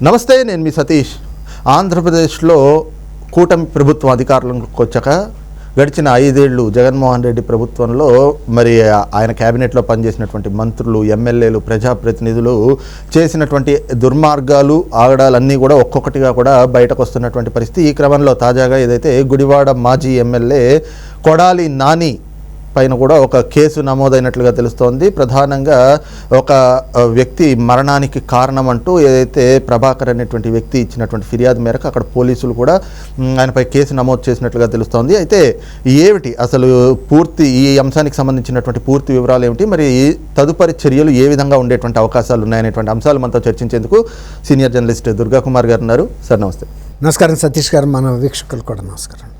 నమస్తే నేను మీ సతీష్. ఆంధ్రప్రదేశ్లో కూటమి ప్రభుత్వం అధికారంలోకి వచ్చాక గడిచిన ఐదేళ్ళు జగన్మోహన్ రెడ్డి ప్రభుత్వంలో మరి ఆయన క్యాబినెట్లో పనిచేసినటువంటి మంత్రులు ఎమ్మెల్యేలు ప్రజాప్రతినిధులు చేసినటువంటి దుర్మార్గాలు ఆగడాలన్నీ కూడా ఒక్కొక్కటిగా కూడా బయటకు వస్తున్నటువంటి పరిస్థితి ఈ క్రమంలో తాజాగా ఏదైతే గుడివాడ మాజీ ఎమ్మెల్యే కొడాలి నాని పైన కూడా ఒక కేసు నమోదైనట్లుగా తెలుస్తోంది. ప్రధానంగా ఒక వ్యక్తి మరణానికి కారణం అంటూ ఏదైతే ప్రభాకర్ అనేటువంటి వ్యక్తి ఇచ్చినటువంటి ఫిర్యాదు మేరకు అక్కడ పోలీసులు కూడా ఆయనపై కేసు నమోదు చేసినట్లుగా తెలుస్తోంది. అయితే ఏమిటి అసలు పూర్తి ఈ అంశానికి సంబంధించినటువంటి పూర్తి వివరాలు ఏమిటి? మరి తదుపరి చర్యలు ఏ విధంగా ఉండేటువంటి అవకాశాలు ఉన్నాయనేటువంటి అంశాలు మనతో చర్చించేందుకు సీనియర్ జర్నలిస్ట్ దుర్గా కుమార్ గారు ఉన్నారు. సార్ నమస్తే. నమస్కారం. సతీష్ గారు మన వీక్షకులు కూడా నమస్కారం.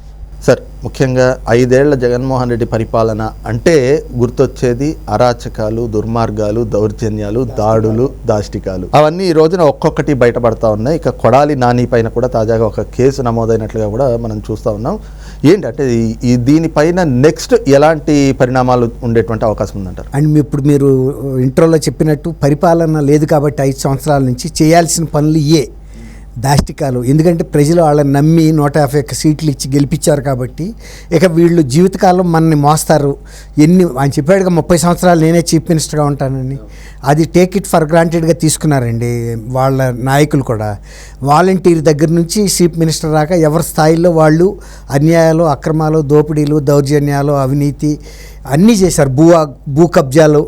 సార్ ముఖ్యంగా ఐదేళ్ళ జగన్మోహన్ రెడ్డి పరిపాలన అంటే గుర్తొచ్చేది అరాచకాలు దుర్మార్గాలు దౌర్జన్యాలు దాడులు దాష్టికాలు. అవన్నీ ఈ రోజున ఒక్కొక్కటి బయటపడతా ఉన్నాయి. ఇక కొడాలి నాని పైన కూడా తాజాగా ఒక కేసు నమోదైనట్లుగా కూడా మనం చూస్తూ ఉన్నాం. ఏంటి అంటే ఈ- దీనిపైన నెక్స్ట్ ఎలాంటి పరిణామాలు ఉండేటువంటి అవకాశం ఉందంటారు? అండ్ ఇప్పుడు మీరు ఇంట్రోలో చెప్పినట్టు పరిపాలన లేదు కాబట్టి ఐదు సంవత్సరాల నుంచి చేయాల్సిన పనులు ఏ దాష్టికాలు. ఎందుకంటే ప్రజలు వాళ్ళని నమ్మి నూట యాభై ఒక్క సీట్లు ఇచ్చి గెలిపించారు కాబట్టి ఇక వీళ్ళు జీవితకాలం మనని మోస్తారు. ఎన్ని ఆయన చెప్పాడుగా ముప్పై సంవత్సరాలు నేనే చీఫ్ మినిస్టర్గా ఉంటానని. అది టేక్ ఇట్ ఫర్ గ్రాంటెడ్గా తీసుకున్నారండి వాళ్ళ నాయకులు కూడా. వాలంటీర్ దగ్గర నుంచి చీఫ్ మినిస్టర్ రాక ఎవరి స్థాయిలో వాళ్ళు అన్యాయాలు అక్రమాలు దోపిడీలు దౌర్జన్యాలు అవినీతి అన్నీ చేశారు. భూ భూ కబ్జాలు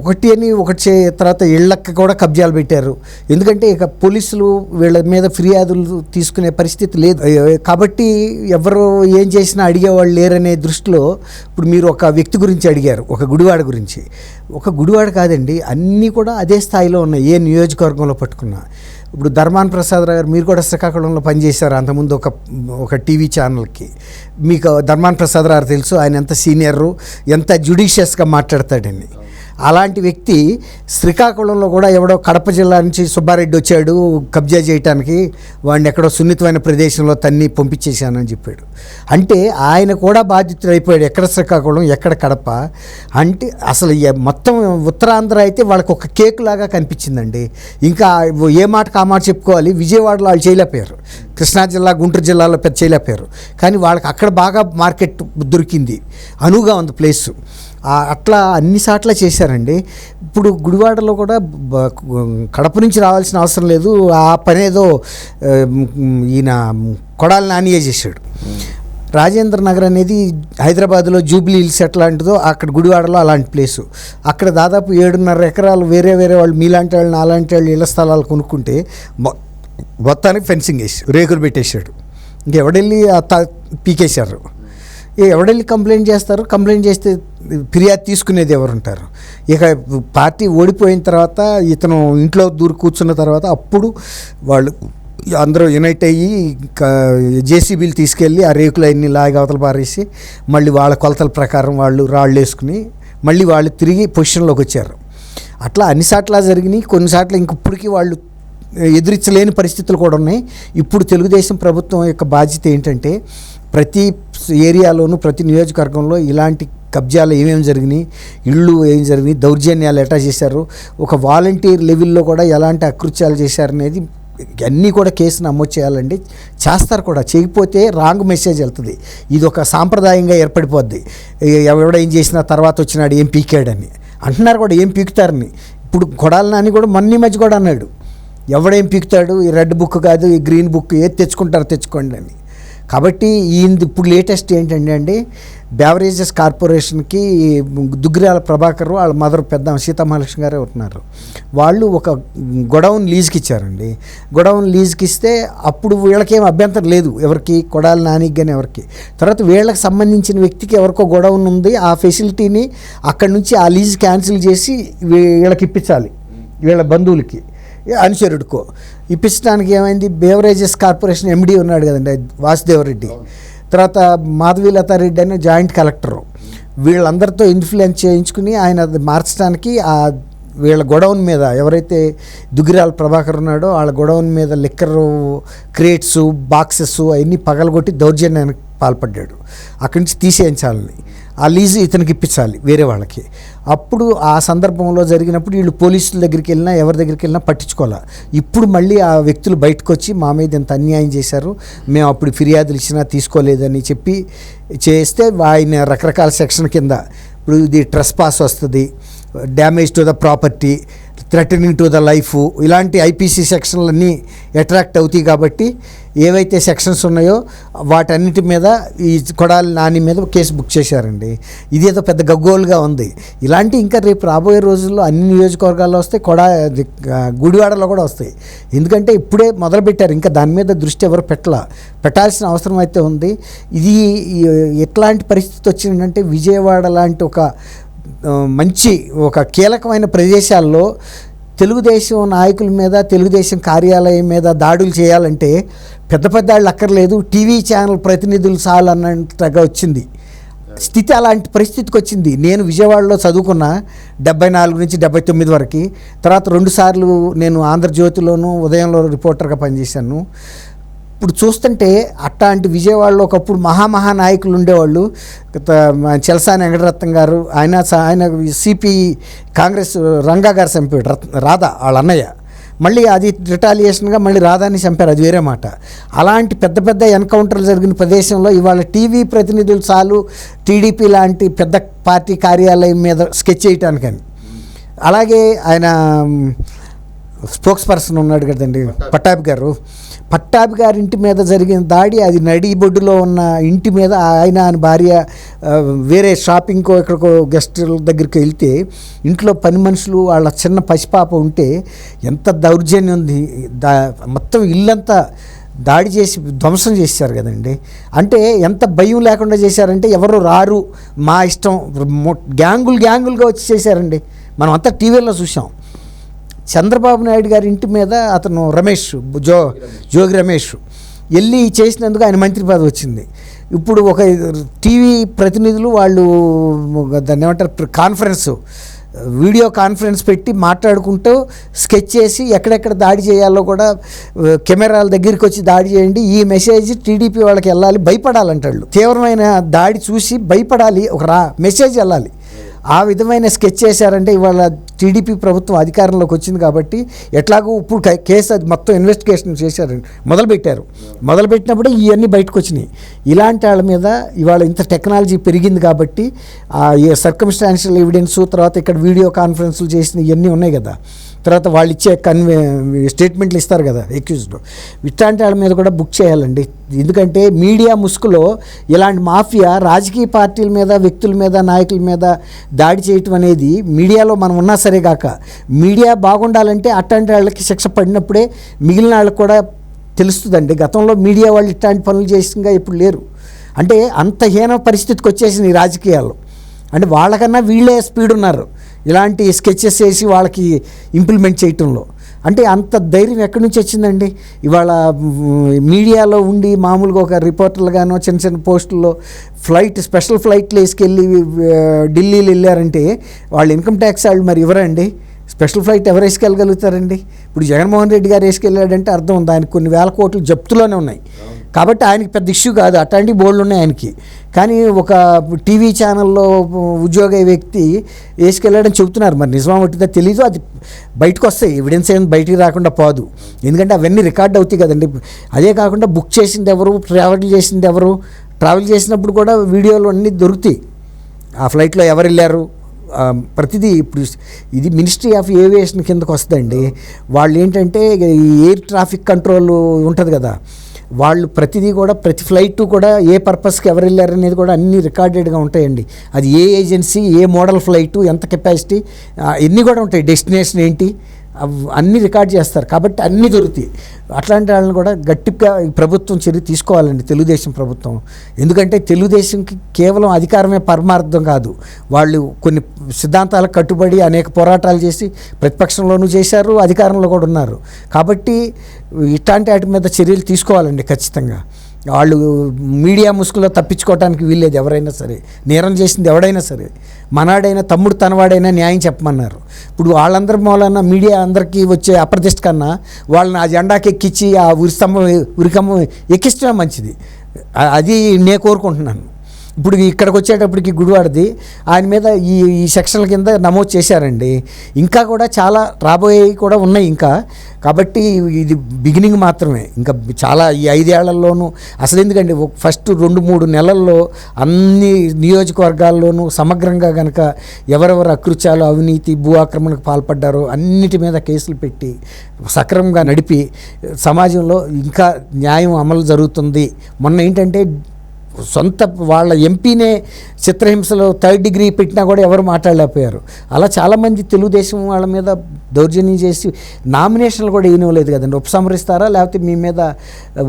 ఒకటి అని ఒకటి చే తర్వాత ఇళ్ళకి కూడా కబ్జాలు పెట్టారు. ఎందుకంటే ఇక పోలీసులు వీళ్ళ మీద ఫిర్యాదులు తీసుకునే పరిస్థితి లేదు. కాబట్టి ఎవరు ఏం చేసినా అడిగేవాళ్ళు లేరనే దృష్టిలో ఇప్పుడు మీరు ఒక వ్యక్తి గురించి అడిగారు ఒక గుడివాడ గురించి. ఒక గుడివాడ కాదండి అన్నీ కూడా అదే స్థాయిలో ఉన్నాయి ఏ నియోజకవర్గంలో పట్టుకున్నా. ఇప్పుడు ధర్మాన్ ప్రసాదరావు గారు మీరు కూడా శ్రీకాకుళంలో పనిచేశారు? అంతకుముందు ఒక ఒక టీవీ ఛానల్కి. మీకు ధర్మాన్ ప్రసాదరావు గారు తెలుసు ఆయన ఎంత సీనియరు ఎంత జుడిషియస్గా మాట్లాడతాడని. అలాంటి వ్యక్తి శ్రీకాకుళంలో కూడా ఎవడో కడప జిల్లా నుంచి సుబ్బారెడ్డి వచ్చాడు కబ్జా చేయటానికి వాడిని ఎక్కడో సున్నితమైన ప్రదేశంలో తన్ని పంపించేశానని చెప్పాడు. అంటే ఆయన కూడా బాధితుడు అయిపోయాడు ఎక్కడ శ్రీకాకుళం ఎక్కడ కడప. అంటే అసలు మొత్తం ఉత్తరాంధ్ర అయితే వాళ్ళకి ఒక కేక్ లాగా కనిపించిందండి. ఇంకా ఏ మాటకు ఆ మాట చెప్పుకోవాలి? విజయవాడలో వాళ్ళు చేయలేకపోయారు. కృష్ణా జిల్లా గుంటూరు జిల్లాలో పెద్ద చేయలేకపోయారు. కానీ వాళ్ళకి అక్కడ బాగా మార్కెట్ దొరికింది. అనువుగా ఉంది ప్లేస్. అట్లా అన్ని సాట్ల చేశారండి. ఇప్పుడు గుడివాడలో కూడా కడప నుంచి రావాల్సిన అవసరం లేదు. ఆ పనేదో ఈయన కొడాలి నానియే చేశాడు. రాజేంద్ర నగర్ అనేది హైదరాబాద్లో జూబ్లీ హిల్స్ ఎట్లాంటిదో అక్కడ గుడివాడలో అలాంటి ప్లేసు. అక్కడ దాదాపు ఏడున్నర ఎకరాలు వేరే వేరే వాళ్ళు మీలాంటి వాళ్ళు నాలాంటి వాళ్ళు ఇళ్ళ స్థలాలు కొనుక్కుంటే మొత్తానికి ఫెన్సింగ్ వేసి రేకులు పెట్టేశాడు. ఇంకెవడెళ్ళి పీకేశారు. ఎవడెళ్ళి కంప్లైంట్ చేస్తారు? కంప్లైంట్ చేస్తే ఫిర్యాదు తీసుకునేది ఎవరుంటారు? ఇక పార్టీ ఓడిపోయిన తర్వాత ఇతను ఇంట్లో దూరు కూర్చున్న తర్వాత అప్పుడు వాళ్ళు అందరూ యునైట్ అయ్యి జేసీబీలు తీసుకెళ్ళి ఆ రేకులు అన్ని లాగి అవతల పారేసి మళ్ళీ వాళ్ళ కొలతల ప్రకారం వాళ్ళు రాళ్ళు వేసుకుని మళ్ళీ వాళ్ళు తిరిగి పొజిషన్లోకి వచ్చారు. అట్లా అన్నిసార్లు జరిగినాయి. కొన్నిసార్లు ఇంక ఇప్పటికీ వాళ్ళు ఎదురించలేని పరిస్థితులు కూడా ఉన్నాయి. ఇప్పుడు తెలుగుదేశం ప్రభుత్వం యొక్క బాధ్యత ఏంటంటే ప్రతి ఏరియాలోనూ ప్రతి నియోజకవర్గంలో ఇలాంటి కబ్జాలు ఏమేమి జరిగినాయి ఇళ్ళు ఏం జరిగినాయి దౌర్జన్యాలు ఎట్లా చేశారు ఒక వాలంటీర్ లెవెల్లో కూడా ఎలాంటి అకృత్యాలు చేశారనేది అన్నీ కూడా కేసు నమోదు చేయాలండి. చేస్తారు కూడా చేయకపోతే రాంగ్ మెసేజ్ వెళ్తుంది. ఇది ఒక సాంప్రదాయంగా ఏర్పడిపోద్ది. ఏ- ఎవడో ఏం చేసినా తర్వాత వచ్చినాడు ఏం పీకాడని. అంటున్నారు కూడా ఏం పీకుతారని. ఇప్పుడు కొడాలి నాని కూడా మొన్న మధ్య కూడా అన్నాడు. ఎవడేం పీకుతాడు ఈ రెడ్ బుక్ కాదు ఈ గ్రీన్ బుక్ ఏది తెచ్చుకుంటారో తెచ్చుకోండి అని. కాబట్టి ఈ ఇప్పుడు లేటెస్ట్ ఏంటంటే అండి బ్యావరేజెస్ కార్పొరేషన్కి దుగ్గిరాల ప్రభాకర్ వాళ్ళ మదర్ పెద్ద సీతామహాలక్ష్మి గారే ఉంటున్నారు. వాళ్ళు ఒక గొడౌన్ లీజ్కి ఇచ్చారండి గొడౌన్ లీజ్కి ఇస్తే అప్పుడు వీళ్ళకేం అభ్యంతరం లేదు ఎవరికి కొడాలి నానికి కానీ ఎవరికి. తర్వాత వీళ్ళకి సంబంధించిన వ్యక్తికి ఎవరికో గొడౌన్ ఉంది ఆ ఫెసిలిటీని అక్కడి నుంచి ఆ లీజ్ క్యాన్సిల్ చేసి వీళ్ళకి ఇప్పించాలి వీళ్ళ బంధువులకి అనుచరుడుకో. ఇప్పించడానికి ఏమైంది? బేవరేజెస్ కార్పొరేషన్ ఎండీ ఉన్నాడు కదండి వాసుదేవరెడ్డి తర్వాత మాధవీలతారెడ్డి అని జాయింట్ కలెక్టరు. వీళ్ళందరితో ఇన్ఫ్లుయెన్స్ చేయించుకుని ఆయన అది మార్చడానికి ఆ వీళ్ళ గొడౌన్ మీద ఎవరైతే దుగిరాల ప్రభాకర్ ఉన్నాడో వాళ్ళ గొడౌన్ మీద లిక్కర్ క్రేట్స్ బాక్సెస్ అవన్నీ పగలగొట్టి దౌర్జన్యానికి పాల్పడ్డాడు. అక్కడి నుంచి తీసేయించాలని. ఆ లీజు ఇతనికి ఇప్పించాలి వేరే వాళ్ళకి. అప్పుడు ఆ సందర్భంలో జరిగినప్పుడు వీళ్ళు పోలీసుల దగ్గరికి వెళ్ళినా ఎవరి దగ్గరికి వెళ్ళినా పట్టించుకోవాలి. ఇప్పుడు మళ్ళీ ఆ వ్యక్తులు బయటకు వచ్చి మా మీద ఇంత అన్యాయం చేశారు మేము అప్పుడు ఫిర్యాదులు ఇచ్చినా తీసుకోలేదని చెప్పి చేస్తే ఆయన రకరకాల సెక్షన్ కింద ఇప్పుడు ఇది ట్రెస్ పాస్ వస్తుంది damage to the property threatening to the life ఇలాంటి ఐపీసీ సెక్షన్లన్నీ అట్రాక్ట్ అవుతాయి కాబట్టి ఏవైతే సెక్షన్స్ ఉన్నాయో వాటన్నిటి మీద ఈ కొడాలి నాని మీద కేసు బుక్ చేశారండి. ఇది ఏదో పెద్ద గగ్గోలుగా ఉంది. ఇలాంటి ఇంకా రేపు రాబోయే రోజుల్లో అన్ని నియోజకవర్గాల్లో వస్తే కొడా అది, గుడివాడలో కూడా వస్తాయి. ఎందుకంటే ఇప్పుడే మొదలుపెట్టారు ఇంకా దాని మీద దృష్టి ఎవరు పెట్టాల. పెట్టాల్సిన అవసరం అయితే ఉంది. ఇది ఎట్లాంటి పరిస్థితి వచ్చిందంటే విజయవాడ లాంటి ఒక మంచి ఒక కీలకమైన ప్రదేశాల్లో తెలుగుదేశం నాయకుల మీద తెలుగుదేశం కార్యాలయం మీద దాడులు చేయాలంటే పెద్ద పెద్ద వాళ్ళు అక్కర్లేదు. టీవీ ఛానల్ ప్రతినిధులు చాలు అన్నట్టుగా వచ్చింది. స్థితి అలాంటి పరిస్థితికి వచ్చింది. నేను విజయవాడలో చదువుకున్న డెబ్బై నాలుగు నుంచి డెబ్బై తొమ్మిది వరకు. తర్వాత రెండుసార్లు నేను ఆంధ్రజ్యోతిలోను ఉదయంలో రిపోర్టర్గా పనిచేశాను. ఇప్పుడు చూస్తుంటే అట్లాంటి విజయవాడలో ఒకప్పుడు మహామహా నాయకులు ఉండేవాళ్ళు. చెలసాని వెంకటరత్నం గారు ఆయన ఆయన సిపి కాంగ్రెస్ రంగా గారు చంపాడు రత్- రాధా వాళ్ళ అన్నయ్య. మళ్ళీ అది రిటాలియేషన్గా మళ్ళీ రాధాని చంపారు అది వేరే మాట. అలాంటి పెద్ద పెద్ద ఎన్కౌంటర్లు జరిగిన ప్రదేశంలో ఇవాళ టీవీ ప్రతినిధులు చాలు టీడీపీ లాంటి పెద్ద పార్టీ కార్యాలయం మీద స్కెచ్ చేయటానికని. అలాగే ఆయన స్పోక్స్ పర్సన్ ఉన్నాడు కదండి పట్టాభి గారు. పట్టాభి గారి ఇంటి మీద జరిగిన దాడి అది నడిబొడ్డులో ఉన్న ఇంటి మీద ఆయన ఆయన భార్య వేరే షాపింగ్కో ఎక్కడికో గెస్ట్ దగ్గరికి వెళ్తే ఇంట్లో పని మనుషులు వాళ్ళ చిన్న పసిపాప ఉంటే ఎంత దౌర్జన్యం ఉంది. దా మొత్తం ఇల్లంతా దాడి చేసి ధ్వంసం చేశారు కదండి. అంటే ఎంత భయం లేకుండా చేశారంటే ఎవరు రారు మా ఇష్టం గ్యాంగులు గ్యాంగులుగా వచ్చి చేశారండి. మనం అంతా టీవీలో చూసాం చంద్రబాబు నాయుడు గారి ఇంటి మీద అతను రమేష్ జో జోగి రమేష్ వెళ్ళి చేసినందుకు ఆయన మంత్రి పదవి వచ్చింది. ఇప్పుడు ఒక టీవీ ప్రతినిధులు వాళ్ళు దాన్ని ఏమంటారు కాన్ఫరెన్స్ వీడియో కాన్ఫరెన్స్ పెట్టి మాట్లాడుకుంటూ స్కెచ్ చేసి ఎక్కడెక్కడ దాడి చేయాలో కూడా కెమెరాల దగ్గరికి వచ్చి దాడి చేయండి ఈ మెసేజ్ టీడీపీ వాళ్ళకి వెళ్ళాలి భయపడాలంటాళ్ళు. తీవ్రమైన దాడి చూసి భయపడాలి ఒక రా మెసేజ్ వెళ్ళాలి. ఆ విధమైన స్కెచ్ చేశారంటే ఇవాళ టీడీపీ ప్రభుత్వం అధికారంలోకి వచ్చింది కాబట్టి ఎట్లాగో ఇప్పుడు కేసు అది మొత్తం ఇన్వెస్టిగేషన్ చేశారు మొదలుపెట్టారు. మొదలుపెట్టినప్పుడే ఇవన్నీ బయటకు వచ్చినాయి. ఇలాంటి వాళ్ళ మీద ఇవాళ ఇంత టెక్నాలజీ పెరిగింది కాబట్టి ఆ సర్కమ్స్టాన్షియల్ ఎవిడెన్స్ తర్వాత ఇక్కడ వీడియో కాన్ఫరెన్స్లు చేసిన ఇవన్నీ ఉన్నాయి కదా. తర్వాత వాళ్ళు ఇచ్చే కన్వే స్టేట్మెంట్లు ఇస్తారు కదా ఎక్యూజ్డ్ ఇట్లాంటి వాళ్ళ మీద కూడా బుక్ చేయాలండి. ఎందుకంటే మీడియా ముసుగులో ఇలాంటి మాఫియా రాజకీయ పార్టీల మీద వ్యక్తుల మీద నాయకుల మీద దాడి చేయటం అనేది మీడియాలో మనం ఉన్నా సరే కాక మీడియా బాగుండాలంటే అట్లాంటి వాళ్ళకి శిక్ష పడినప్పుడే మిగిలిన వాళ్ళకి కూడా తెలుస్తుందండి. గతంలో మీడియా వాళ్ళు ఇట్లాంటి పనులు చేసిందిగా ఇప్పుడు లేరు. అంటే అంత హీన పరిస్థితికి వచ్చేసింది ఈ రాజకీయాలు అంటే వాళ్ళకన్నా వీళ్ళే స్పీడ్ ఉన్నారు. ఇలాంటి స్కెచెస్ వేసి వాళ్ళకి ఇంప్లిమెంట్ చేయటంలో. అంటే అంత ధైర్యం ఎక్కడి నుంచి వచ్చిందండి? ఇవాళ మీడియాలో ఉండి మామూలుగా ఒక రిపోర్టర్లుగానో చిన్న చిన్న పోస్టుల్లో ఫ్లైట్ స్పెషల్ ఫ్లైట్లు వేసుకెళ్ళి ఢిల్లీలు ఢిల్లీలో వెళ్ళారంటే వాళ్ళు ఇన్కమ్ ట్యాక్స్ వాళ్ళు మరి ఇవ్వరండి స్పెషల్ ఫ్లైట్ ఎవరు వేసుకెళ్ళగలుగుతారండి? ఇప్పుడు జగన్మోహన్ రెడ్డి గారు వేసుకెళ్ళాడంటే అర్థం ఉంది. ఆయనకు కొన్ని వేల కోట్లు జప్తులోనే ఉన్నాయి. కాబట్టి ఆయనకి పెద్ద ఇష్యూ కాదు. అట్లాంటి బోర్డులు ఉన్నాయి ఆయనకి. కానీ ఒక టీవీ ఛానల్లో ఉద్యోగ వ్యక్తి వేసుకెళ్ళాడని చెబుతున్నారు. మరి నిజమా ఒకటిదో తెలీదు. అది బయటకు వస్తాయి. ఎవిడెన్స్ ఏమి బయటికి రాకుండా పోదు. ఎందుకంటే అవన్నీ రికార్డ్ అవుతాయి కదండి. అదే కాకుండా బుక్ చేసింది ఎవరు? ట్రావెల్ చేసింది ఎవరు? ట్రావెల్ చేసినప్పుడు కూడా వీడియోలు అన్నీ దొరుకుతాయి. ఆ ఫ్లైట్లో ఎవరు వెళ్ళారు? ప్రతిదీ ఇప్పుడు ఇది మినిస్ట్రీ ఆఫ్ ఏవియేషన్ కిందకు వస్తుందండి. వాళ్ళు ఏంటంటే ఎయిర్ ట్రాఫిక్ కంట్రోల్ ఉంటుంది కదా. వాళ్ళు ప్రతిదీ కూడా ప్రతి ఫ్లైట్ కూడా ఏ పర్పస్కి ఎవరు వెళ్ళారు అనేది కూడా అన్నీ రికార్డెడ్గా ఉంటాయండి. అది ఏ ఏజెన్సీ ఏ మోడల్ ఫ్లైట్ ఎంత కెపాసిటీ ఎన్ని కూడా ఉంటాయి. డెస్టినేషన్ ఏంటి? అన్నీ రికార్డ్ చేస్తారు. కాబట్టి అన్నీ దొరుకుతాయి. అట్లాంటి వాళ్ళని కూడా గట్టిగా ప్రభుత్వం చర్య తీసుకోవాలండి. తెలుగుదేశం ప్రభుత్వం. ఎందుకంటే తెలుగుదేశంకి కేవలం అధికారమే పరమార్థం కాదు. వాళ్ళు కొన్ని సిద్ధాంతాలకు కట్టుబడి అనేక పోరాటాలు చేసి ప్రతిపక్షంలోనూ చేశారు అధికారంలో కూడా ఉన్నారు. కాబట్టి ఇట్లాంటి వాటి మీద చర్యలు తీసుకోవాలండి ఖచ్చితంగా. వాళ్ళు మీడియా ముసుగులో తప్పించుకోవడానికి వీల్లేదు ఎవరైనా సరే. నేరం చేసింది ఎవడైనా సరే. మనాడైనా తమ్ముడు తనవాడైనా న్యాయం చెప్పమన్నారు. ఇప్పుడు వాళ్ళందరి మూలన మీడియా అందరికీ వచ్చే అప్రతిష్ట కన్నా వాళ్ళని ఆ జెండాకి ఎక్కించి ఆ ఉరిస్తంభం ఉరికంభం ఎక్కించడం మంచిది. అది నేను కోరుకుంటున్నాను. ఇప్పుడు ఇక్కడికి వచ్చేటప్పటికి గుడివాడది. ఆయన మీద ఈ ఈ సెక్షన్ల కింద నమోదు చేశారండి. ఇంకా కూడా చాలా రాబోయేవి కూడా ఉన్నాయి ఇంకా. కాబట్టి ఇది బిగినింగ్ మాత్రమే. ఇంకా చాలా ఈ ఐదేళ్ళలోనూ అసలు ఎందుకండి ఫస్ట్ రెండు మూడు నెలల్లో అన్ని నియోజకవర్గాల్లోనూ సమగ్రంగా కనుక ఎవరెవరు అకృత్యాలు అవినీతి భూ ఆక్రమణకు పాల్పడ్డారో అన్నిటి మీద కేసులు పెట్టి సక్రమంగా నడిపి సమాజంలో ఇంకా న్యాయం అమలు జరుగుతుంది. మొన్న ఏంటంటే సొంత వాళ్ళ ఎంపీనే చిత్రహింసలో థర్డ్ డిగ్రీ పెట్టినా కూడా ఎవరు మాట్లాడలేకపోయారు. అలా చాలామంది తెలుగుదేశం వాళ్ళ మీద దౌర్జన్యం చేసి నామినేషన్లు కూడా ఇవ్వలేదు కదండి. ఉపసంహరిస్తారా? లేకపోతే మీ మీద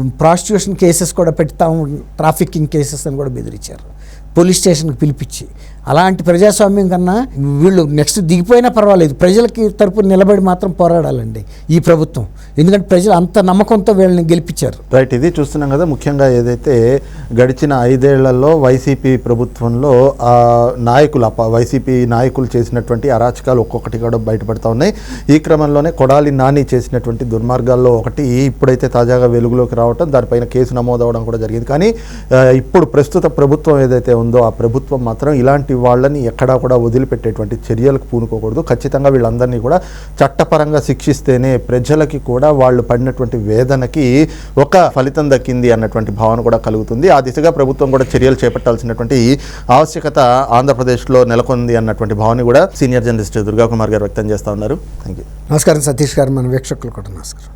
ప్రాస్టిట్యూషన్ కేసెస్ కూడా పెడతాము ట్రాఫికింగ్ కేసెస్ అని కూడా బెదిరించారు. పోలీస్ స్టేషన్కి పిలిపించి. అలాంటి ప్రజాస్వామ్యం కన్నా వీళ్ళు నెక్స్ట్ దిగిపోయినా పర్వాలేదు. ప్రజలకి తరపున నిలబడి మాత్రం పోరాడాలండి ఈ ప్రభుత్వం. ఎందుకంటే ప్రజలు అంత నమ్మకంతో వీళ్ళని గెలిపించారు. రైట్ ఇది చూస్తున్నాం కదా ముఖ్యంగా ఏదైతే గడిచిన ఐదేళ్ళలో వైసీపీ ప్రభుత్వంలో నాయకులు అప- వైసీపీ నాయకులు చేసినటువంటి అరాచకాలు ఒక్కొక్కటి కూడా బయటపడతా ఉన్నాయి. ఈ క్రమంలోనే కొడాలి నాని చేసినటువంటి దుర్మార్గాల్లో ఒకటి ఇప్పుడైతే తాజాగా వెలుగులోకి రావటం దానిపైన కేసు నమోదవడం కూడా జరిగింది. కానీ ఇప్పుడు ప్రస్తుత ప్రభుత్వం ఏదైతే ఉందో ఆ ప్రభుత్వం మాత్రం ఇలాంటి వాళ్ళని ఎక్కడా కూడా వదిలిపెట్టేటువంటి చర్యలకు పూనుకోకూడదు. ఖచ్చితంగా వీళ్ళందరినీ కూడా చట్టపరంగా శిక్షిస్తేనే ప్రజలకి కూడా వాళ్ళు పడినటువంటి వేదనకి ఒక ఫలితం దక్కింది అన్నటువంటి భావన కూడా కలుగుతుంది. ఆ దిశగా ప్రభుత్వం కూడా చర్యలు చేపట్టాల్సినటువంటి ఆవశ్యకత ఆంధ్రప్రదేశ్లో నెలకొంది అన్నటువంటి భావన కూడా సీనియర్ జర్నలిస్ట్ దుర్గా కుమార్ గారు వ్యక్తం చేస్తూ ఉన్నారు. థ్యాంక్ యూ నమస్కారం. సతీష్ గారు మన వీక్షకులు కూడా నమస్కారం.